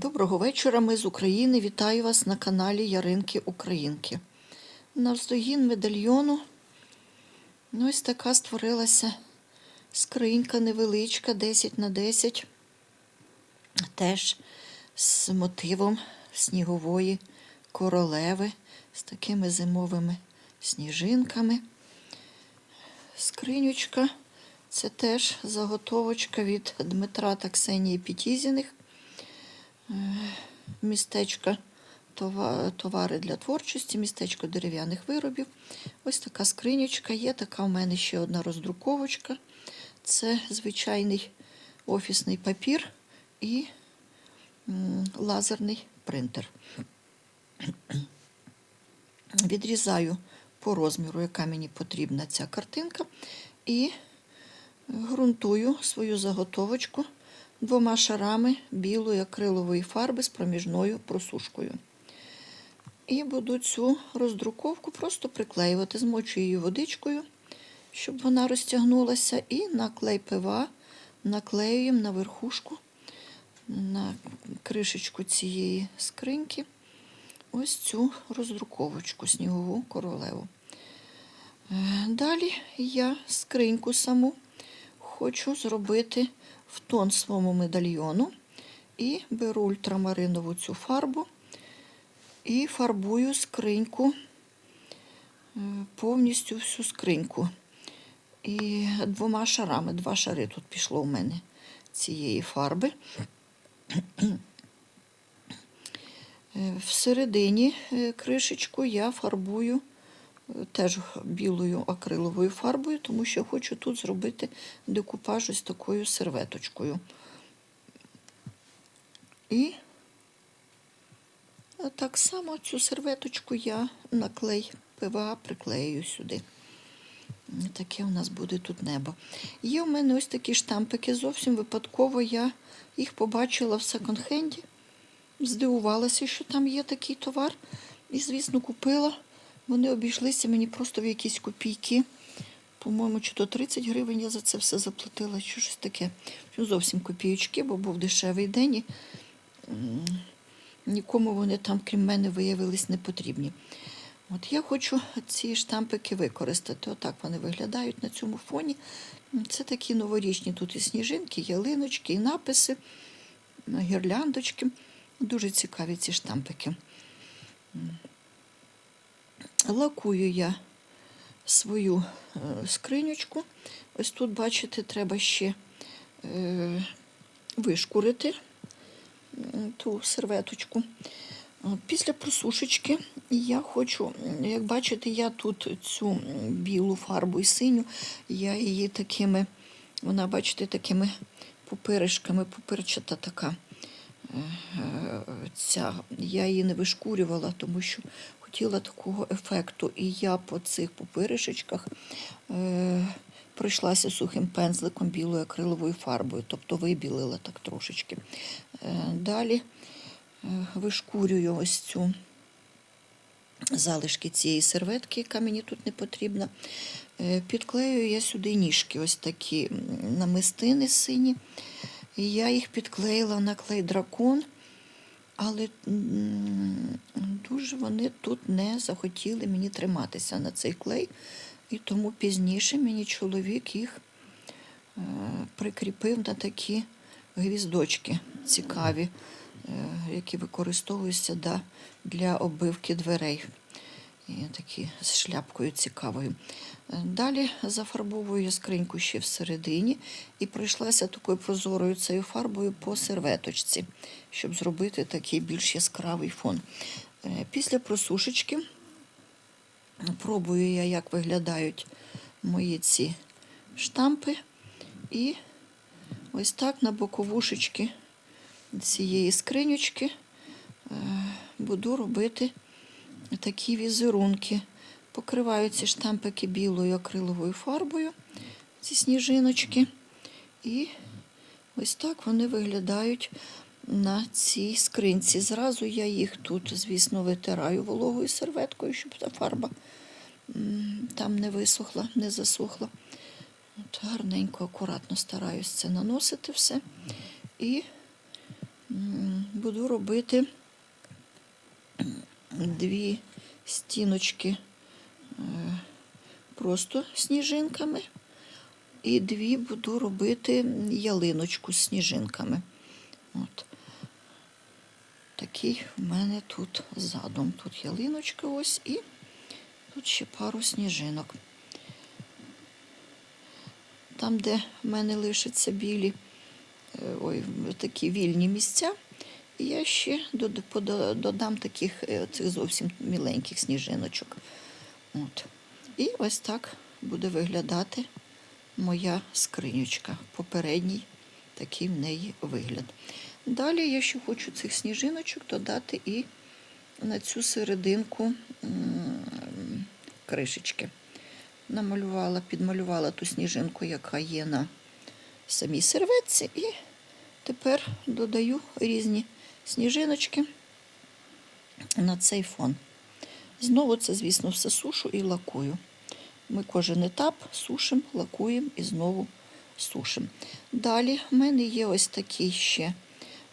Доброго вечора, ми з України. Вітаю вас на каналі Яринки Українки. Навздогін медальйону ну, ось така створилася скринька невеличка, 10 на 10 теж з мотивом снігової королеви, з такими зимовими сніжинками. Скринючка це теж заготовочка від Дмитра та Ксенії Пітізіних містечко товари для творчості, містечко дерев'яних виробів. Ось така скринючка є. Така у мене ще одна роздруковочка. Це звичайний офісний папір і лазерний принтер. Відрізаю по розміру, яка мені потрібна ця картинка, і ґрунтую свою заготовочку двома шарами білої акрилової фарби з проміжною просушкою. І буду цю роздруковку просто приклеювати, змочую її водичкою, щоб вона розтягнулася, і на клей ПВА наклеюємо на верхушку, на кришечку цієї скриньки, ось цю роздруковочку, снігову королеву. Е, Далі я скриньку саму хочу зробити в тон своєму медальйону і беру ультрамаринову цю фарбу і фарбую скриньку, е, повністю всю скриньку. І двома шарами, два шари тут пішло у мене цієї фарби. Е, Всередині е, кришечку я фарбую теж білою акриловою фарбою, тому що хочу тут зробити декупаж ось такою серветочкою. І так само цю серветочку я на клей ПВА приклею сюди. Таке у нас буде тут небо. Є у мене ось такі штампики. Зовсім випадково я їх побачила в секонд-хенді. Здивувалася, що там є такий товар. І, звісно, купила. Вони обійшлися мені просто в якісь копійки. По-моєму, чи то 30 гривень я за це все заплатила, чи щось таке. Ну, Зовсім копійочки, бо був дешевий день. І нікому вони там, крім мене, виявились не потрібні. От я хочу ці штампики використати. Отак вони виглядають на цьому фоні. Це такі новорічні тут і сніжинки, ялиночки, і написи, гірляндочки. Дуже цікаві ці штампики. Лакую я свою е, скринючку. Ось тут, бачите, треба ще е, вишкурити ту серветочку. Після просушечки я хочу, як бачите, я тут цю білу фарбу і синю, я її такими, вона, бачите, такими пупиришками, пупирчата така. Ця, я її не вишкурювала, тому що хотіла такого ефекту. І я по цих пупиришечках е, пройшлася сухим пензликом білою акриловою фарбою, тобто вибілила так трошечки. Е, далі е, вишкурюю ось цю залишки цієї серветки, яка мені тут не потрібна. Е, Підклею я сюди ніжки, ось такі намистини сині. І я їх підклеїла на клей дракон, але дуже вони тут не захотіли мені триматися на цей клей. І тому пізніше мені чоловік їх е, прикріпив на такі гвіздочки цікаві, е, які використовуються для оббивки дверей. І такі з шляпкою цікавою. Далі зафарбовую скриньку ще всередині і пройшлася такою прозорою цією фарбою по серветочці, щоб зробити такий більш яскравий фон. Е, Після просушечки пробую я, як виглядають мої ці штампи. І ось так на боковушечки цієї скринючки е, буду робити такі візерунки. Покриваю ці штампики білою акриловою фарбою, ці сніжиночки. І ось так вони виглядають на цій скринці. Зразу я їх тут, звісно, витираю вологою серветкою, щоб та фарба там не висохла, не засохла. От гарненько, акуратно стараюсь це наносити все. І буду робити дві стіночки просто сніжинками, і дві буду робити ялиночку з сніжинками. От. Такий в мене тут задум. Тут ялиночка ось і тут ще пару сніжинок. Там, де в мене лишаться білі, е, ой, такі вільні місця, я ще додам таких е, цих зовсім міленьких сніжиночок. От. І ось так буде виглядати моя скринючка. Попередній такий в неї вигляд. Далі я ще хочу цих сніжиночок додати і на цю серединку кришечки. Намалювала, підмалювала ту сніжинку, яка є на самій серветці, і тепер додаю різні сніжиночки на цей фон. Знову це, звісно, все сушу і лакую. Ми кожен етап сушимо, лакуємо і знову сушимо. Далі в мене є ось такий ще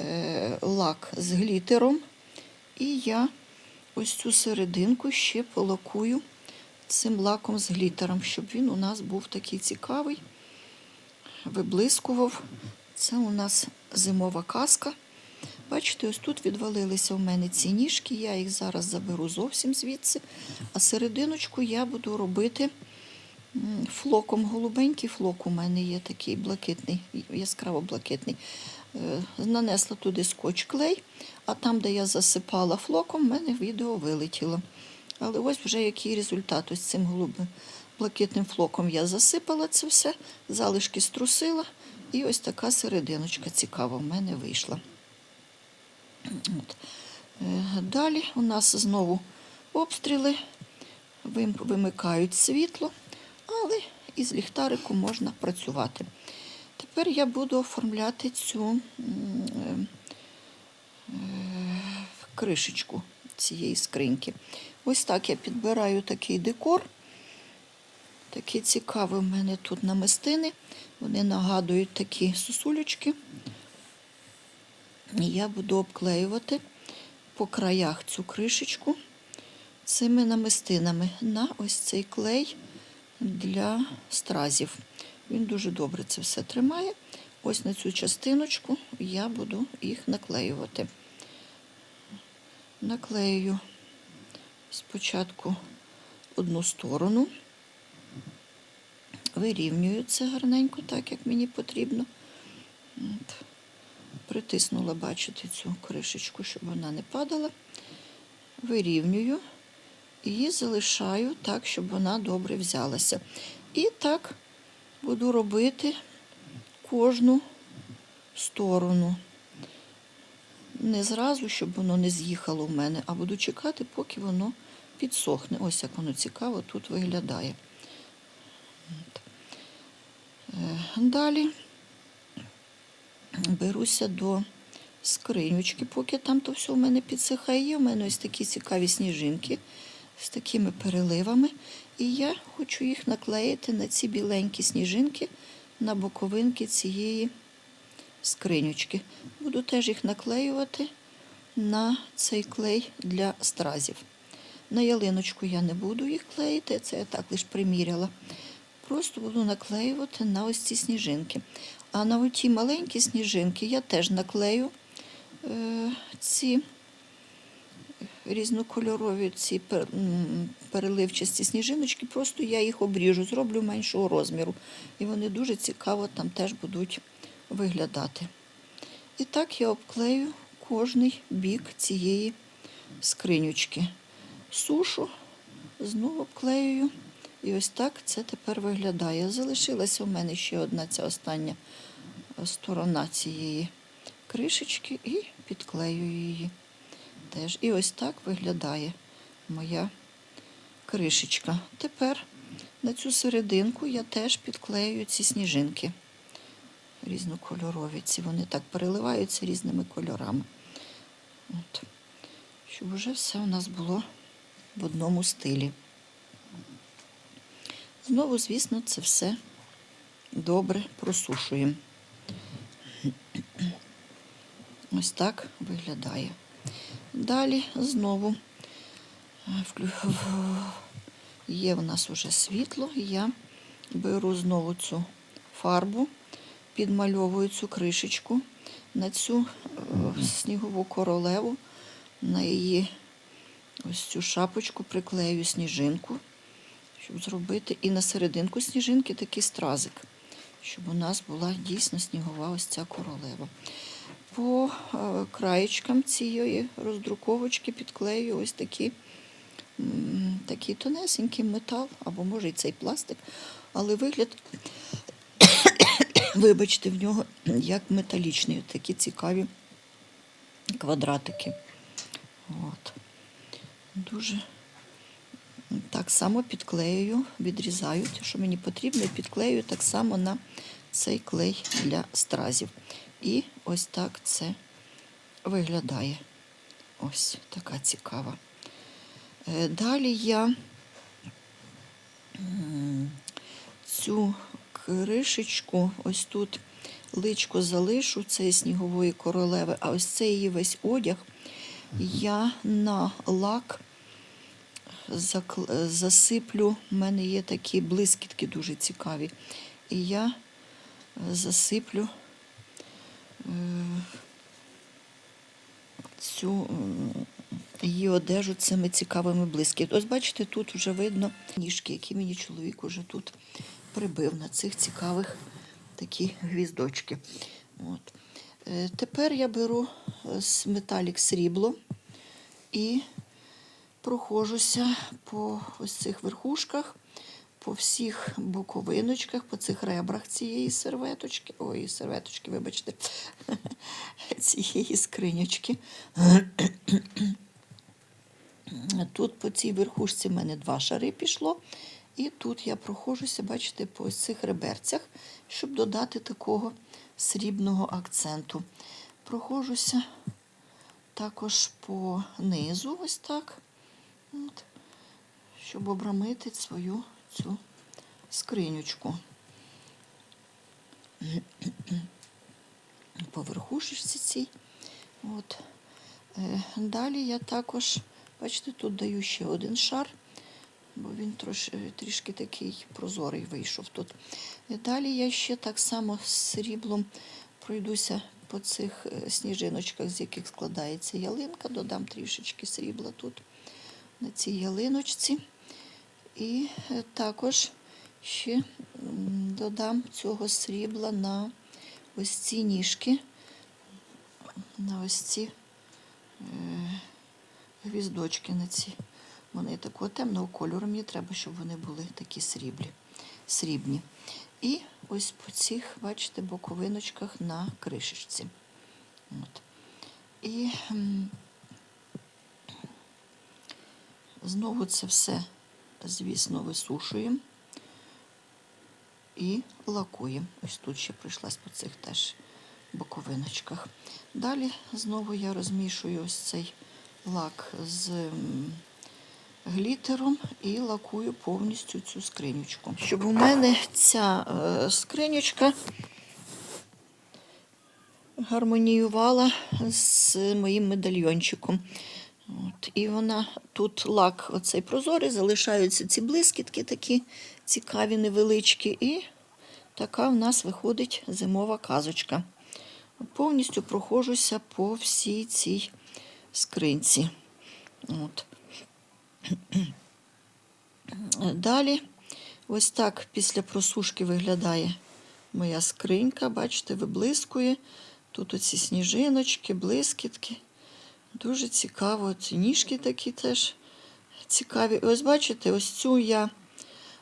е, лак з глітером, і я ось цю серединку ще полакую цим лаком з глітером, щоб він у нас був такий цікавий, виблискував. Це у нас зимова казка. Бачите, ось тут відвалилися у мене ці ніжки, я їх зараз заберу зовсім звідси, а серединочку я буду робити флоком. Голубенький флок у мене є такий блакитний, яскраво блакитний. Е, Нанесла туди скотч клей, а там, де я засипала флоком, в мене відео вилетіло. Але ось вже який результат ось цим блакитним флоком я засипала це все, залишки струсила, і ось така серединочка цікава в мене вийшла. От. Е, Далі у нас знову обстріли, вимикають світло, але із ліхтарику можна працювати. Тепер я буду оформляти цю е, кришечку цієї скриньки. Ось так я підбираю такий декор. Такий цікавий в мене тут намистини. Вони нагадують такі сосулечки. Я буду обклеювати по краях цю кришечку цими намистинами на ось цей клей для стразів. Він дуже добре це все тримає. Ось на цю частиночку я буду їх наклеювати. Наклею спочатку одну сторону, вирівнюю це гарненько, так як мені потрібно. От. Притиснула, бачите, цю кришечку, щоб вона не падала. Вирівнюю і залишаю так, щоб вона добре взялася. І так буду робити кожну сторону. Не зразу, щоб воно не з'їхало в мене, а буду чекати, поки воно підсохне. Ось як воно цікаво тут виглядає. Е, Далі беруся до скринючки, поки там то все у мене підсихає. У мене ось такі цікаві сніжинки з такими переливами. І я хочу їх наклеїти на ці біленькі сніжинки на боковинки цієї скринючки. Буду теж їх наклеювати на цей клей для стразів. На ялиночку я не буду їх клеїти, це я так лише приміряла. Просто буду наклеювати на ось ці сніжинки. А на оті маленькі сніжинки я теж наклею е, ці різнокольорові ці пер- переливчасті сніжиночки, просто я їх обріжу, зроблю меншого розміру. І вони дуже цікаво там теж будуть виглядати. І так я обклею кожний бік цієї скринючки. Сушу, знову обклеюю. І ось так це тепер виглядає. Залишилася у мене ще одна ця остання сторона цієї кришечки і підклеюю її теж. І ось так виглядає моя кришечка. Тепер на цю серединку я теж підклею ці сніжинки різнокольорові. Ці вони так переливаються різними кольорами. От. Щоб вже все у нас було в одному стилі. Знову, звісно, це все добре просушуємо. Ось так виглядає. Далі знову е, є в нас вже світло. Я беру знову цю фарбу, підмальовую цю кришечку на цю е, снігову королеву, на її ось цю шапочку приклею сніжинку, щоб зробити. І на серединку сніжинки такий стразик, щоб у нас була дійсно снігова ось ця королева. По е, краєчкам цієї роздруковочки підклею ось такі, такий тонесенький метал, або може і цей пластик, але вигляд, вибачте, в нього як металічний, такі цікаві квадратики. От. Дуже так само підклеюю, відрізаю те, що мені потрібно, і підклеюю так само на цей клей для стразів. І ось так це виглядає. Ось така цікава. Е, Далі я цю кришечку, ось тут личко залишу цієї снігової королеви, а ось цей її весь одяг я на лак засиплю. У мене є такі блискітки дуже цікаві. І я е, засиплю е, цю її одежу цими цікавими блискітками. Ось бачите, тут вже видно ніжки, які мені чоловік уже тут прибив на цих цікавих такі гвіздочки. От. Е, Тепер я беру металік срібло і проходжуся по ось цих верхушках, по всіх боковиночках, по цих ребрах цієї серветочки. Ой, серветочки, вибачте, цієї скриньочки. Тут по цій верхушці в мене два шари пішло. І тут я проходжуся, бачите, по ось цих реберцях, щоб додати такого срібного акценту. Проходжуся також по низу, ось так, от, щоб обрамити свою цю скринючку. По верхушечці цій. От. Е, Далі я також, бачите, тут даю ще один шар, бо він трош, трішки такий прозорий вийшов тут. І Далі я ще так само з сріблом пройдуся по цих е, сніжиночках, з яких складається ялинка, додам трішечки срібла тут на цій ялиночці. І е, також ще додам цього срібла на ось ці ніжки, на ось ці е, гвіздочки на ці. Вони такого темного кольору. Мені треба, щоб вони були такі сріблі, срібні. І ось по цих, бачите, боковиночках на кришечці. От. І знову це все, звісно, висушуємо і лакуємо. Ось тут ще прийшлась по цих теж боковиночках. Далі знову я розмішую ось цей лак з глітером і лакую повністю цю скринючку. Щоб у мене ця е, скринючка гармоніювала з моїм медальйончиком. От, і вона тут лак оцей прозорий, залишаються ці блискітки такі цікаві, невеличкі. І така в нас виходить зимова казочка. Повністю проходжуся по всій цій скринці. От. Далі, ось так після просушки виглядає моя скринька. Бачите, виблискує. Тут оці сніжиночки, блискітки. Дуже цікаво. Ці ніжки такі теж цікаві. Ось бачите, ось цю я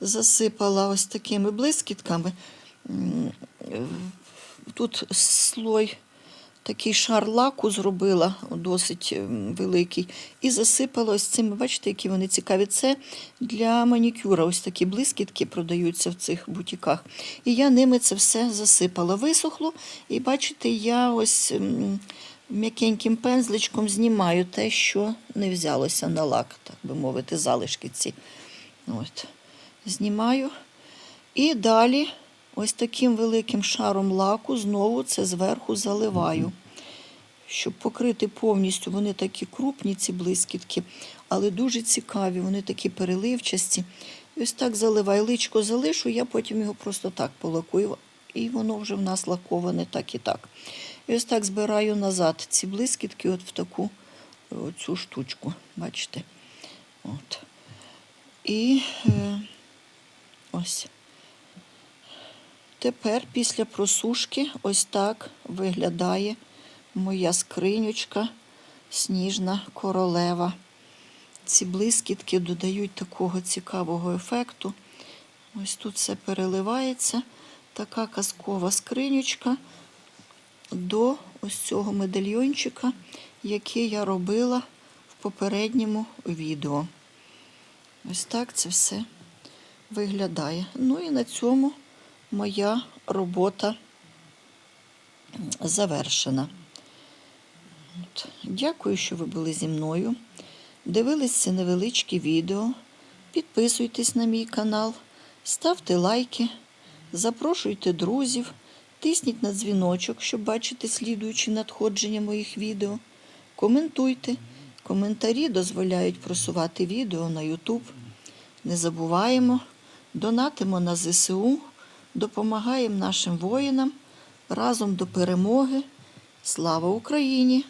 засипала ось такими блискітками. Тут слой, такий шар лаку зробила, досить ем, великий, і засипала ось цими, бачите, які вони цікаві. Це для манікюра. Ось такі блискітки продаються в цих бутіках. І я ними це все засипала. Висохло, і бачите, я ось м, м'якеньким пензличком знімаю те, що не взялося на лак, так би мовити, залишки ці. От. Знімаю. І далі ось таким великим шаром лаку знову це зверху заливаю, щоб покрити повністю. Вони такі крупні, ці блискітки, але дуже цікаві, вони такі переливчасті. І ось так заливаю. Личко залишу, я потім його просто так полакую. І воно вже в нас лаковане так і так. І ось так збираю назад ці блискітки от в таку цю штучку. Бачите? От. І е, ось. Тепер після просушки ось так виглядає моя скринючка сніжна королева. Ці блискітки додають такого цікавого ефекту. Ось тут все переливається. Така казкова скринючка до ось цього медальйончика, який я робила в попередньому відео. Ось так це все виглядає. Ну і на цьому моя робота завершена. От. Дякую, що ви були зі мною. Дивились це невеличке відео. Підписуйтесь на мій канал, ставте лайки, запрошуйте друзів, тисніть на дзвіночок, щоб бачити слідуючі надходження моїх відео. Коментуйте. Коментарі дозволяють просувати відео на YouTube. Не забуваємо, донатимо на ЗСУ, допомагаємо нашим воїнам разом до перемоги. Слава Україні!